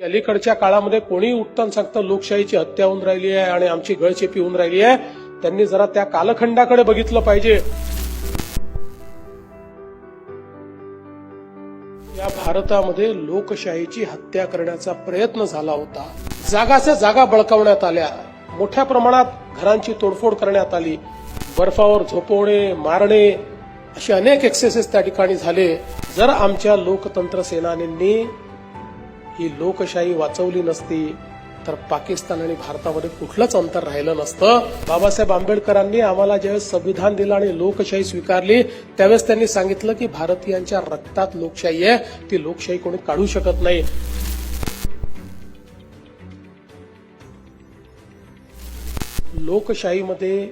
अलीकडच्या काळामध्ये कोणी उठताना सांगतं लोकशाहीची हत्या होऊन राहिली आहे आणि आमची गळचेपी होऊन राहिली आहे त्यांनी जरा त्या कालखंडाकडे बघितलं पाहिजे. या भारतामध्ये लोकशाहीची हत्या करण्याचा प्रयत्न झाला होता. जागाच्या जागा बळकावण्यात आल्या. मोठ्या प्रमाणात घरांची तोडफोड करण्यात आली. बर्फावर झोपवणे मारणे असे अनेक एक्सेसेस त्या ठिकाणी झाले. जर आमच्या लोकतंत्र सेनानींनी ही लोकशाही वाचवली नसती तर पाकिस्तान आणि भारतामध्ये कुठलंच अंतर राहिलं नसतं. बाबासाहेब आंबेडकरांनी आम्हाला ज्यावेळेस संविधान दिलं आणि लोकशाही स्वीकारली त्यावेळेस त्यांनी सांगितलं की भारतीयांच्या रक्तात लोकशाही आहे ती लोकशाही कोणी काढू शकत नाही. लोकशाहीमध्ये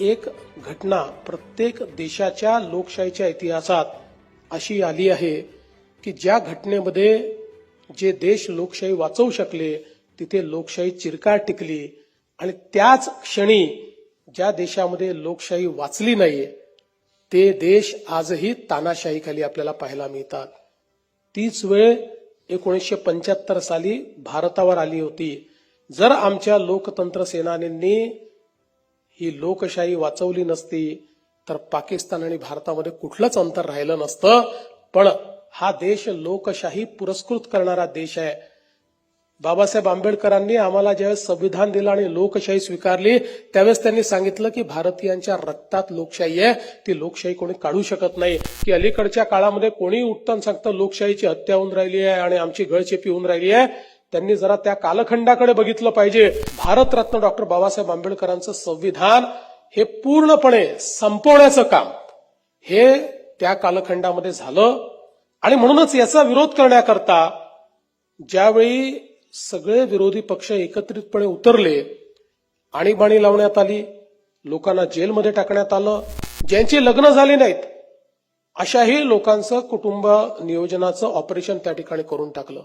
एक घटना प्रत्येक देशाच्या लोकशाहीच्या इतिहासात अशी आली आहे की ज्या घटनेमध्ये जे देश लोकशाही वाचवू शकले तिथे लोकशाही चिरकाळ टिकली. आणि त्याच क्षणी ज्या देशामध्ये लोकशाही वाचली नाही ते देश आजही तानाशाहीखाली आपल्याला पाहायला मिळतात. तीच वेळ एकोणीसशे पंच्याहत्तर साली भारतावर आली होती. जर आमच्या लोकतंत्र सेनानींनी ही लोकशाही वाचवली नसती तर पाकिस्तान आणि भारतामध्ये कुठलंच अंतर राहिलं नसतं. पण हा देश लोकशाही पुरस्कृत करणारा देश आहे. बाबासाहेब आंबेडकरांनी आम्हाला ज्यावेळेस संविधान दिलं आणि लोकशाही स्वीकारली त्यावेळेस त्यांनी सांगितलं की भारतीयांच्या रक्तात लोकशाही आहे. ती लोकशाही कोणी काढू शकत नाही. की अलीकडच्या काळामध्ये कोणी उठताना सांगतं लोकशाहीची हत्या होऊन राहिली आहे आणि आमची गळचेपी होऊन राहिली आहे त्यांनी जरा त्या कालखंडाकडे बघितलं पाहिजे. भारतरत्न डॉक्टर बाबासाहेब आंबेडकरांचं संविधान हे पूर्णपणे संपवण्याचं काम हे त्या कालखंडामध्ये झालं. आणि म्हणूनच याचा विरोध करण्याकरता ज्यावेळी सगळे विरोधी पक्ष एकत्रितपणे उतरले आणीबाणी लावण्यात आली लोकांना जेलमध्ये टाकण्यात आलं ज्यांची लग्न झाली नाहीत अशाही लोकांचं कुटुंब नियोजनाचं ऑपरेशन त्या ठिकाणी करून टाकलं.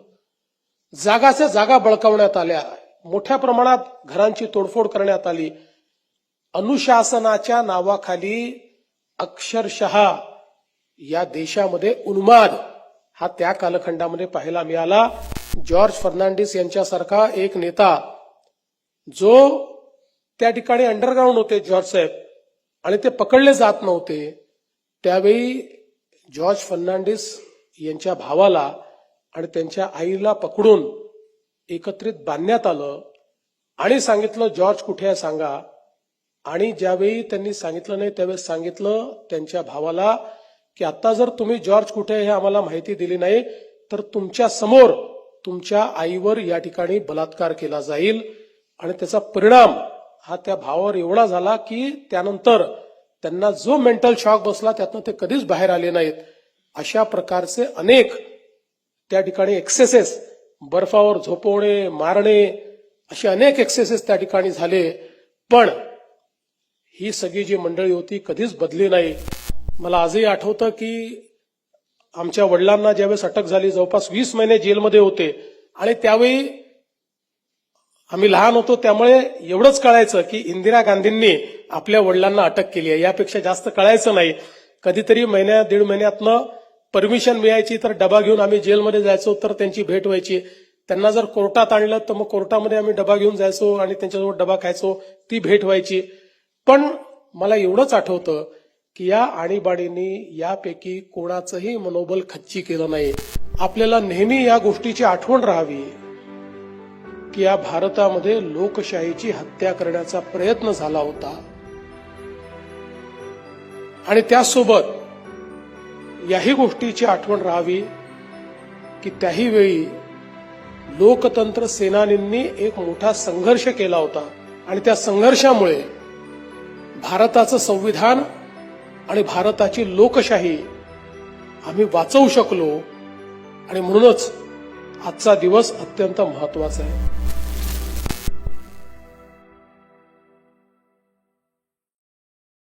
जागाच्या जागा बळकावण्यात आल्या मोठ्या प्रमाणात घरांची तोडफोड करण्यात आली. अनुशासनाच्या नावाखाली अक्षरशः या देशामध्ये उन्माद हा त्या कालखंडामध्ये पाहायला मिळाला. जॉर्ज फर्नांडिस यांच्यासारखा एक नेता जो त्या ठिकाणी अंडरग्राऊंड होते जॉर्ज साहेब आणि ते पकडले जात नव्हते. त्यावेळी जॉर्ज फर्नांडिस यांच्या भावाला आणि त्यांच्या आईला पकडून एकत्रित बांधण्यात आलं आणि सांगितलं जॉर्ज कुठे आहे सांगा. आणि ज्यावेळी त्यांनी सांगितलं नाही त्यावेळेस सांगितलं त्यांच्या भावाला की आता जर तुम्ही जॉर्ज कुठे हे आम्हाला माहिती दिली नाही तर तुमच्यासमोर तुमच्या आईवर या ठिकाणी बलात्कार केला जाईल. आणि त्याचा परिणाम हा त्या भावावर एवढा झाला की त्यानंतर त्यांना जो मेंटल शॉक बसला त्यातनं ते कधीच बाहेर आले नाहीत. अशा प्रकारचे अनेक त्या ठिकाणी एक्सेसेस बर्फावर झोपवणे मारणे असे अनेक एक्सेसेस त्या ठिकाणी झाले. पण ही सगळी जी मंडळी होती कधीच बदली नाही. मला आजही आठवतं की आमच्या वडिलांना ज्यावेळेस अटक झाली जवळपास वीस महिने जेलमध्ये होते आणि त्यावेळी आम्ही लहान होतो त्यामुळे एवढंच कळायचं की इंदिरा गांधींनी आपल्या वडिलांना अटक केली आहे. यापेक्षा जास्त कळायचं नाही. कधीतरी महिन्या दीड महिन्यातनं परमिशन मिळायची तर डबा घेऊन आम्ही जेलमध्ये जायचो तर त्यांची भेट व्हायची. त्यांना जर कोर्टात आणलं तर मग कोर्टामध्ये आम्ही डबा घेऊन जायचो आणि त्यांच्याजवळ डबा खायचो ती भेट व्हायची. पण मला एवढंच आठवतं की या आणीबाणीने यापैकी कोणाचंही मनोबल खच्ची केलं नाही. आपल्याला नेहमी या गोष्टीची आठवण राहावी की या भारतामध्ये लोकशाहीची हत्या करण्याचा प्रयत्न झाला होता. आणि त्यासोबत याही गोष्टीची आठवण राहावी की त्याही वेळी लोकतंत्र सेनानींनी एक मोठा संघर्ष केला होता. आणि त्या संघर्षामुळे भारताचं संविधान आणि भारताची लोकशाही आम्ही वाचवू शकलो. आणि म्हणूनच आजचा दिवस अत्यंत महत्त्वाचा आहे.